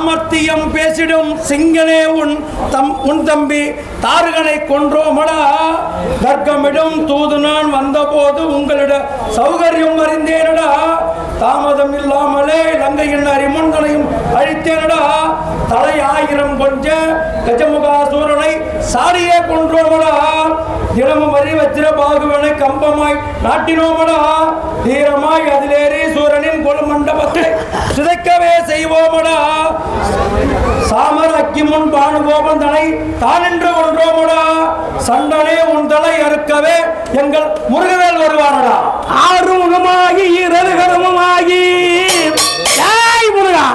சாமர்த்தியம் பேசிடும் சிங்கனே உன் தம் உன் தம்பி தாருகனை கொன்றோமடா. தர்க்கமிடும் தூது நான் வந்தபோது உங்களிட சௌகரியம் அறிந்தேனடா. தாமதம் இல்லாமலே லங்கையின் அரிமன்களையும் அழித்தேனடா. தலை ஆயிரம் கொஞ்ச கஜமுகாசூரனை சாரியே கொன்றோமடா. தினமும் வரி வச்சிர பாகுவனை கம்பமாய் நாட்டினோமடா. தீரமாய் அதிலேறி சூரனின் கொலு மண்டபத்தை சிதைக்கவே செய்வோமடா. சாமர் அக்கி முன் பானுகோபன் தனை தானின்று என்று கொன்றோமடா சண்டனே உன் தலை அறுக்கவே எங்கள் முருகவேல் வருவானடா ஆறுமுகமாகி இரதுகரமுமாகி ஜாய் முருகா!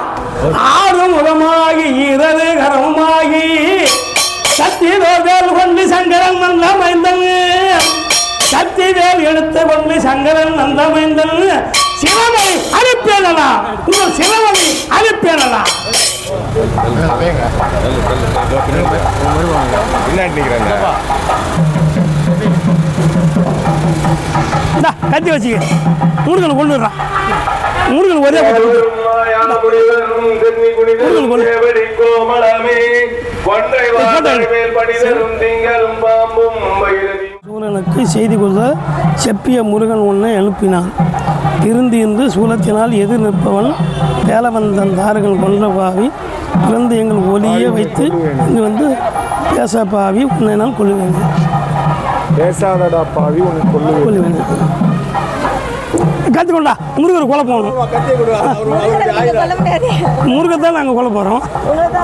ஆறுமுகமாகி இரதுகரமுமாகி சத்தியவேல் சங்கரன் நந்தமைந்தன். சத்தியவேல் எடுத்து கொண்டு சங்கரன் நந்தமைந்தன். சிவனை அனுப்பேனடா உங்கள் சிவனை இந்தா, கத்தி வச்சுக்க. முருகன் கொண்டு வர்றான் முருகன் ஒரே பக்கம் கொண்டு சூரனுக்கு செய்தி கொள்ள செப்பிய முருகன் ஒன்றை எழுப்பினான் திருந்து இருந்து சூலத்தினால் எதிர் நிற்பவன் வேலவந்தன் தாரகன் கொன்ற பாவி பிறந்து எங்கள் ஒளியே வைத்து இங்கு வந்து பேச பாவி உன்னை நான் கொள்ளுவேன் பேசாதடா பாவி கொள்ளுவேன் கொள்ளுவேன் கற்றுக்கொண்டா முருகர் கொலை போகணும் முடியாது. முருகத்தான் நாங்கள் கொலை போகிறோம் இந்தா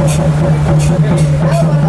よろしくお願いします。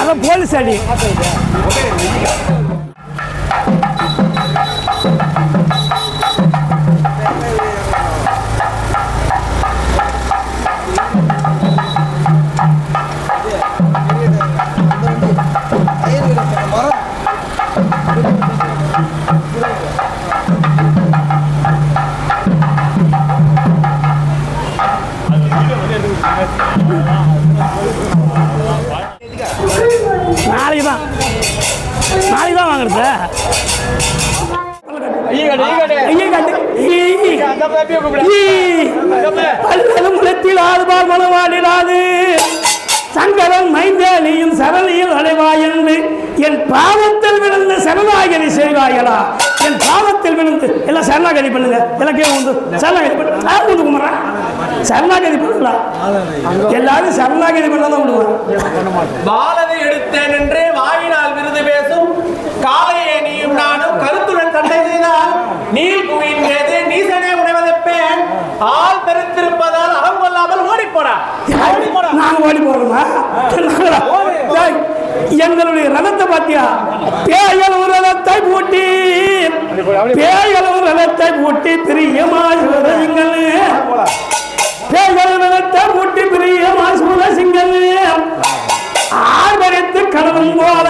அதான் போலீஸ் அடி. ஈ. அல்லது ஆறுபால் மனவாடிடாது சங்கரன் மைந்தேலியும் சரணியில் அடைவாய் என்று என் பாவத்தில் விழுந்து சரணாகதி செய்வாயலா என் பாவத்தில் விழுந்து எல்லாம் சரணாகதி பண்ணுங்க எல்லாம் கேள்வி வந்து சரணாகதி பண்ணு யார் வந்து கும்பிட்றேன் சரணாகதி பண்ணலாம் எல்லாரும் சரணாகதி பண்ண தான் விடுவாங்க பாலனை எடுத்தேன் என்று வாயினால் விருது பேசும் காலையே நீயும் நானும் கருத்துடன் சண்டை செய்தால் நீல் குவியின் ஆள் தெரிந்திருப்பதால் அகம் கொள்ளாமல் ஓடி போனார் நாங்க ஓடி. போறோமா எங்களுடைய ரதத்தை பாத்தியா? பேயல் ஒரு ரதத்தை பூட்டி பேயல் ஒரு ரதத்தை பூட்டி பிரியமாய் உதவிங்கள் பேயல் ரதத்தை பூட்டி பிரியமாய் சுரசிங்கள். ஆர்வரித்து கடலும் போல.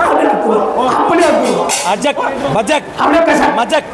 அப்படியே அப்படியே மஜக் மஜக் அப்படியே மஜக்.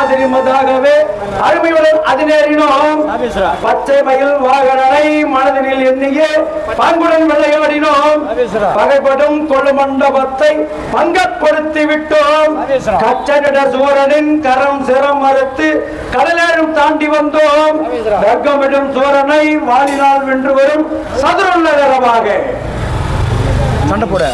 தொங்கும் மாதிரி மதாகவே அருமையுடன் அதினேறினோம் பச்சை மயில் வாகனனை மனதினில் எண்ணிய பங்குடன் விளையாடினோம் பகைப்படும் கொழு மண்டபத்தை பங்கப்படுத்தி விட்டோம். கச்சனிட சூரனின் கரம் சிரம் மறுத்து கடலேறும் தாண்டி வந்தோம். வர்க்கமிடும் சூரனை வாலினால் வென்று வரும் சதுரன் நகரமாக. சண்டை போட.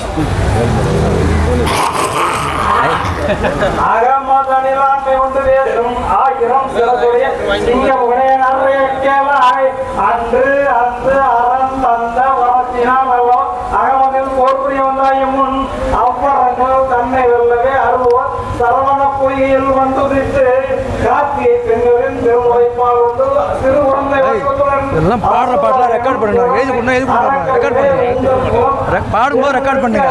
அகமதனிலாண்மை ஒன்று பேசும் ஆயிரம் சிறப்புடைய சிங்க உடையனாய் அன்று அன்று அறம் தந்த வரத்தினால் அல்லோ அகமதில் போர் புரிய வந்தாய முன் அவ்வரங்கள் தன்னை வெல்லவே அற சரவண பொய்யில் வந்துதித்து காத்தியை பெண்களின் திருமுறைப்பால் குழந்தை வடிவத்துடன் எல்லாம் பாடுற பாட்டுலாம் ரெக்கார்ட் பண்ணுங்க. எழுதி கொடுங்க எழுதி கொடுங்க ரெக்கார்ட் பண்ணுங்க. பாடும்போது ரெக்கார்ட் பண்ணுங்க.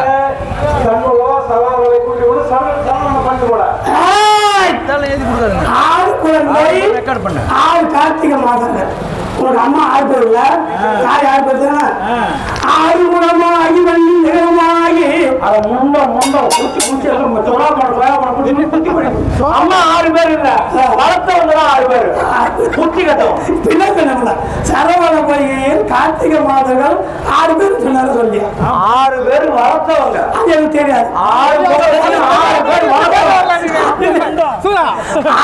தன்னுள்ளோ சவால்களை கூட்டி விடு சரண சரண பண்ணி இதெல்லாம் எழுதி ஆறு குழந்தை ரெக்கார்ட் பண்ணு ஆறு கார்த்திகை மாதங்கள். உனக்கு அம்மா ஆறு பேர் இல்ல தாய் ஆறு பேர் தானே ஆறு குணமாகி வள்ளி நிறமாகி அத முண்ட முண்ட குச்சி குச்சி எல்லாம் தொழா பண்ண தொழா பண்ண குச்சி குச்சி பண்ணி அம்மா ஆறு பேர் இல்ல. வளர்த்தவங்க ஆறு பேர். குச்சி கட்டவும் பின்ன நம்மள. சரவண பொய்கையில் கார்த்திகை மாதங்கள் ஆறு பேர் சொன்னாரு சொல்லி. ஆறு பேர் வளர்த்தவங்க. அது எனக்கு தெரியாது. ஆறு பேர் ஆறு பேர் வளர்த்தவங்க.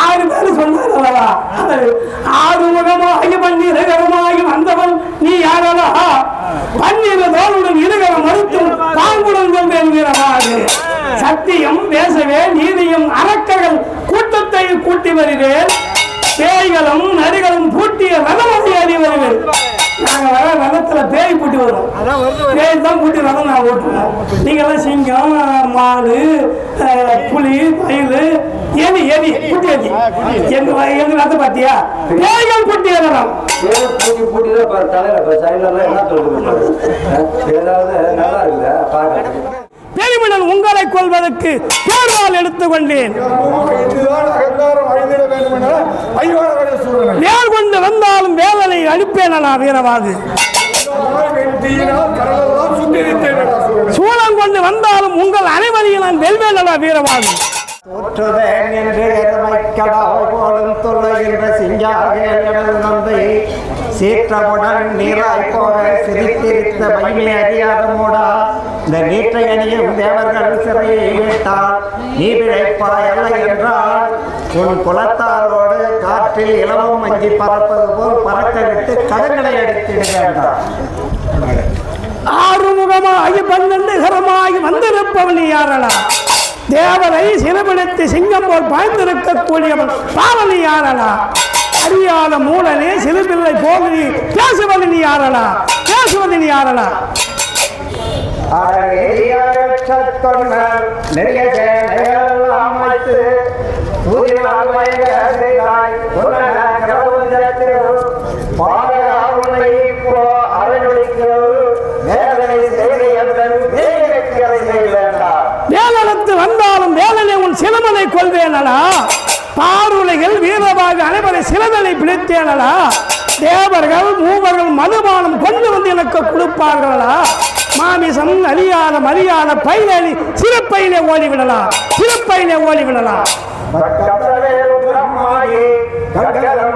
ஆறு பேர் சொன்னார் ஆறு முகமாகி பன்னீர் கரமாகி வந்தவன் நீ யாரலா பன்னீர் தோளுடன் இருகரம் மறுத்தும் தாங்குடன் கொண்டேன் வீரமாக சத்தியம் பேசவே நீதியும் அரக்கர்கள் கூட்டத்தை கூட்டி வருவேன். பேய்களும் நரிகளும் பூட்டிய ரதமதி அறி வருவேன் நாங்க வர ரதத்துல பேய் பூட்டி வரும். பேய் தான் பூட்டி ரதம் நான் ஓட்டுவோம். நீங்கெல்லாம் சிங்கம் மாடு புலி மயில் எலி எலி குட்டி எலி எங்க எங்க ரதம் பாத்தியா? பேய்கள் பூட்டிய ரதம் பூட்டி பூட்டி தான் பாரு தலையில பாரு சைடுல என்ன சொல்லுங்க ஏதாவது நல்லா உங்களை கொள்வதற்கு பேர்வால் எடுத்துக்கொண்டேன். வேல் கொண்டு வந்தாலும் வீரவாது தீயினால் கடலெல்லாம் சுத்திரித்தேன் சூழலை சூளம் கொண்டு வந்தாலும் உங்கள் அனைவரையும் நான் வெல்வேனலா வீரவாது. தோற்றுவேன் என்று எருமைக்கடா போலும் தொல்லுகின்ற சிங்காக எனது நந்தை சீற்றமுடன் நீராய் போக சிரித்திருத்த மகிமை அறியாத மூடா. இந்த நீற்றை அணியும் தேவர்கள் சிறையை விட்டால் நீ பிழைப்பாய் அல்ல என்றால் உன் குலத்தாரோடு காற்றில் இளவும் மஞ்சி பறப்பது போல் பறக்க விட்டு கடங்களை அடித்திட வேண்டாம் ஆறுமுகமாகி பன்னெண்டு கரமாகி வந்திருப்பவன் யாரடா? தேவரை சிறுபிடித்து சிங்கம் போல் பாய்ந்திருக்கக்கூடியவன் பாவனி யாரடா? அறியாத மூடனே சிறுபிள்ளை நீ பேசுவது நீ யாரடா? பேசுவது நீ யாரடா? நெறிய வேலனத்து வந்தாலும் வேலனை உன் சிலமனை கொள்வேனடா. பாருலைகள் வீரமாக அனைவரை சிலதனை பிடித்தேனடா. தேவர்கள் மூவர்கள் மதுபானம் கொண்டு வந்து எனக்கு கொடுப்பார்களா மாமிசம் அழியாத மரியாத பையிலே சிறப்பையிலே ஓடிவிடலாம். சிறப்பையிலே ஓடிவிடலாம். కట్టవేలు బ్రహ్మాయి. కట్టలం